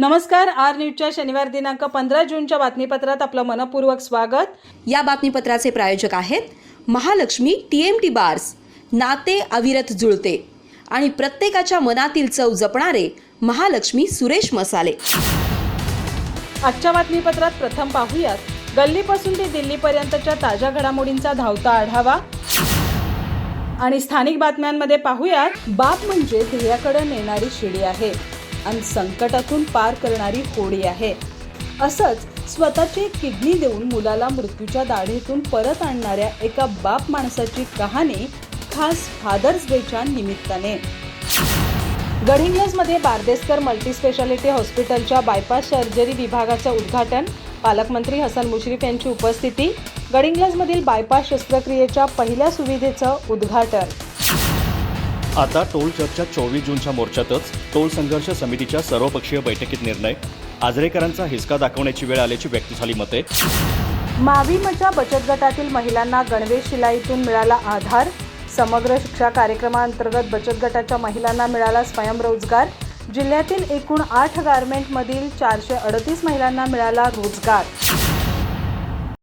नमस्कार आर न्यूजच्या शनिवार दिनांक पंधरा जूनच्या बातमीपत्रात आपलं मनपूर्वक स्वागत. या बातमीपत्राचे प्रायोजक आहेत Mahalakshmi T M T bars नाते अविरत जुळते आणि प्रत्येकाच्या मनातील चव जपणारे महालक्ष्मी सुरेश मसाले. आजच्या बातमीपत्रात प्रथम पाहूयात गल्लीपासून ते दिल्लीपर्यंतच्या ताज्या घडामोडींचा धावता आढावा. आणि स्थानिक बातम्यांमध्ये पाहूयात बाप म्हणजे ध्येयाकडे नेणारी शिडी आहे. आणि संकटातून पार करणारी होडी आहे. असंच स्वतःची किडनी देऊन मुलाला मृत्यूच्या दाढेतून परत आणणाऱ्या एका बाप माणसाची कहाणी खास फादर्स डेच्या निमित्ताने. गडहिंग्लजमध्ये बारदेसकर मल्टीस्पेशालिटी हॉस्पिटलच्या बायपास सर्जरी विभागाचं उद्घाटन पालकमंत्री हसन मुश्रीफ यांची उपस्थिती गडिंग्लजमधील बायपास शस्त्रक्रियेच्या पहिल्या सुविधेचं उद्घाटन. आता टोल चर्चा चोवीस जूनच्या मोर्चातच टोल संघर्ष समितीच्या सर्वपक्षीय बैठकीत निर्णय. आजरेकरांचा हिसका दाखवण्याची वेळ आल्याची व्यक्त झाली मते. माविमच्या बचत गटातील महिलांना गणवेश शिलाईतून मिळाला आधार. समग्र शिक्षा कार्यक्रमाअंतर्गत बचत गटाच्या महिलांना मिळाला स्वयंरोजगार जिल्ह्यातील एकूण आठ गारमेंटमधील चारशे अडतीस महिलांना मिळाला रोजगार.